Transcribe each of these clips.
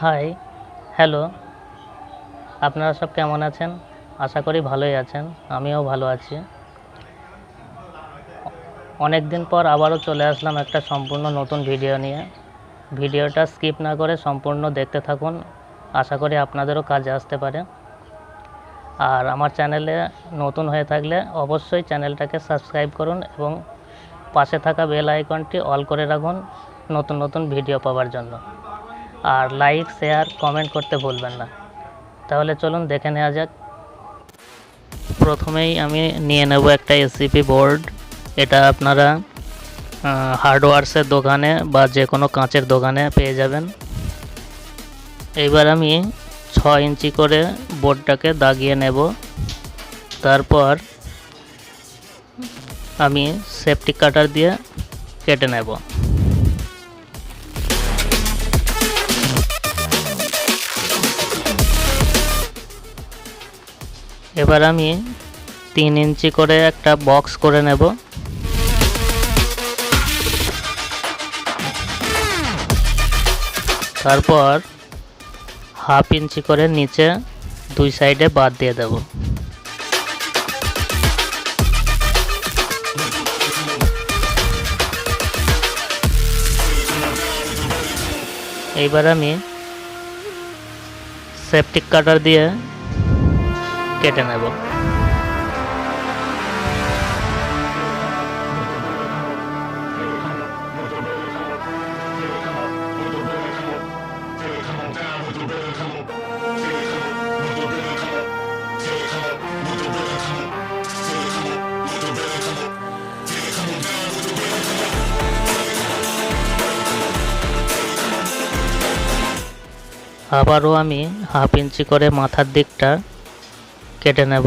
Hi hello আপনারা সব কেমন আছেন? আশা করি ভালোই আছেন। আমিও ভালো আছি। অনেক দিন পর আবারও চলে আসলাম একটা সম্পূর্ণ নতুন ভিডিও নিয়ে। ভিডিওটা স্কিপ না করে সম্পূর্ণ দেখতে থাকুন। আশা করি আপনাদেরও কাজে আসতে পারে। আর আমার চ্যানেলে নতুন হয়ে থাকলে অবশ্যই চ্যানেলটাকে সাবস্ক্রাইব করুন এবং পাশে থাকা বেল আইকনটি অল করে রাখুন নতুন নতুন ভিডিও পাওয়ার জন্য। আর লাইক শেয়ার কমেন্ট করতে ভুলবেন না। তাহলে চলুন দেখে নেওয়া যাক। প্রথমেই আমি নিয়ে নেব একটা এসিপি বোর্ড এটা আপনারা হার্ডওয়ার্সের দোকানে বা যে কোনো কাঁচের দোকানে পেয়ে যাবেন। এইবার আমি ছ ইঞ্চি করে বোর্ডটাকে দাগিয়ে নেব। তারপর আমি সেফটি কাটার দিয়ে কেটে নেব। এবার আমি তিন ইঞ্চি করে একটা বক্স করে নেব। তারপর হাফ ইঞ্চি করে নিচে দুই সাইডে বাদ দিয়ে দেব। এইবার আমি সেপটিক কাটার দিয়ে কেটে নেব। আবারও আমি হাফ ইঞ্চি করে মাথার দিকটা কেটে নেব।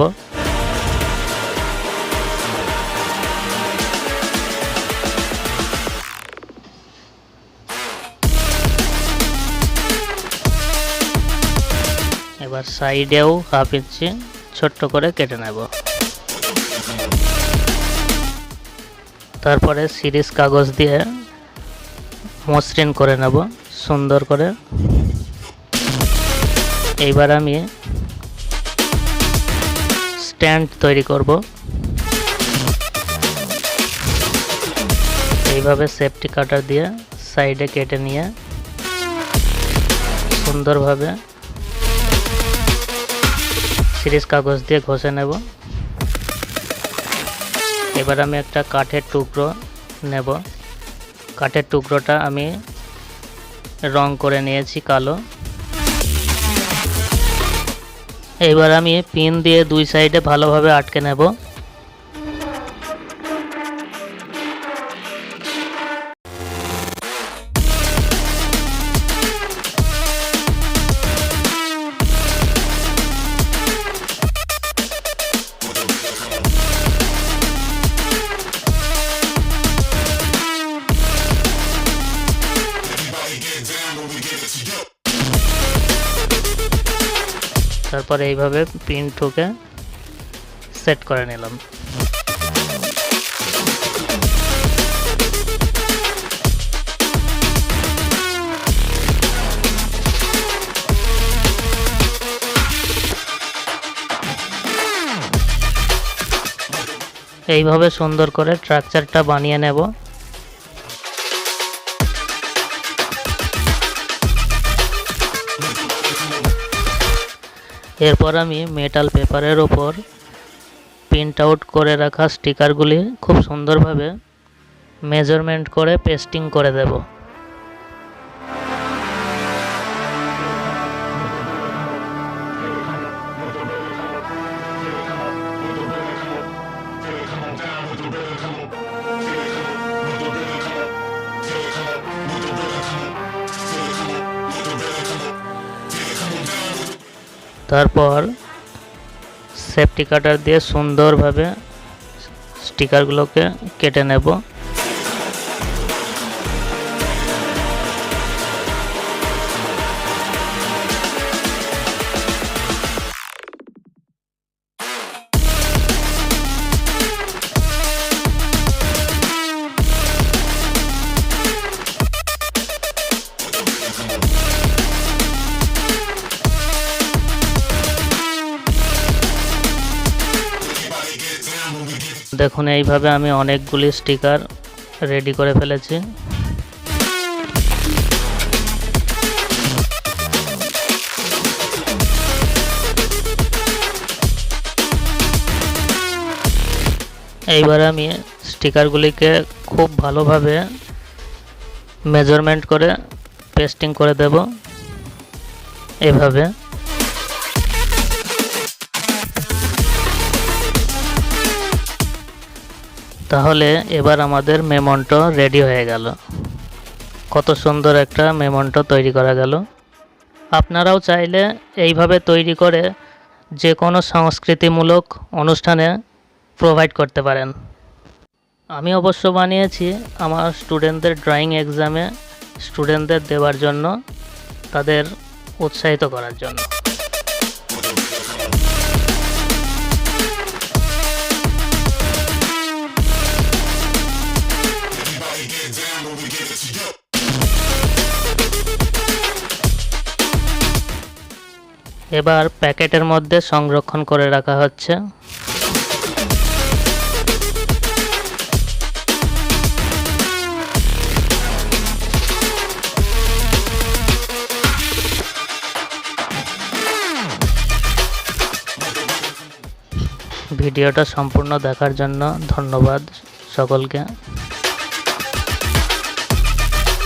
এবার সাইডেও হাফ ইঞ্চি ছোট্ট করে কেটে নেব। তারপরে সিরিজ কাগজ দিয়ে মসৃণ করে নেব, সুন্দর করে। এইবার আমি স্ট্যান্ড তৈরি করব। এইভাবে সেফটি কাটার দিয়ে সাইডে কেটে নিয়ে সুন্দরভাবে সিরিজ কাগজ দিয়ে ঘষে নেব। এবার আমি একটা কাঠের টুকরো নেব। কাঠের টুকরোটা আমি রং করে নিয়েছি কালো। এবার আমি পিন দিয়ে দুই সাইডে ভালোভাবে আটকে নেব। তারপর এইভাবে পিন ঠুকে সেট করে নিলাম। এইভাবে সুন্দর করে স্ট্রাকচারটা বানিয়ে নেব। এরপর আমি মেটাল পেপারের ওপর প্রিন্ট আউট করে রাখা স্টিকারগুলি খুব সুন্দরভাবে মেজারমেন্ট করে পেস্টিং করে দেব। তারপর সেফটি কাটার দিয়ে সুন্দরভাবে স্টিকারগুলোকে কেটে নেব। দেখুন, এইভাবে আমি অনেকগুলি স্টিকার রেডি করে ফেলেছি। এইবার আমি স্টিকারগুলিকে খুব ভালোভাবে মেজারমেন্ট করে পেস্টিং করে দেব। এভাবে। তাহলে এবার আমাদের মেমন্টো রেডি হয়ে গেল। কত সুন্দর একটা মেমন্টো তৈরি করা গেল। আপনারাও চাইলে এইভাবে তৈরি করে যে কোনো সংস্কৃতিমূলক অনুষ্ঠানে প্রোভাইড করতে পারেন। আমি অবশ্য বানিয়েছি আমার স্টুডেন্টদের ড্রয়িং এক্সামে স্টুডেন্টদের দেওয়ার জন্য, তাদের উৎসাহিত করার জন্য। এবার প্যাকেটের মধ্যে সংরক্ষণ করে রাখা হচ্ছে। ভিডিওটা সম্পূর্ণ দেখার জন্য ধন্যবাদ সকলকে।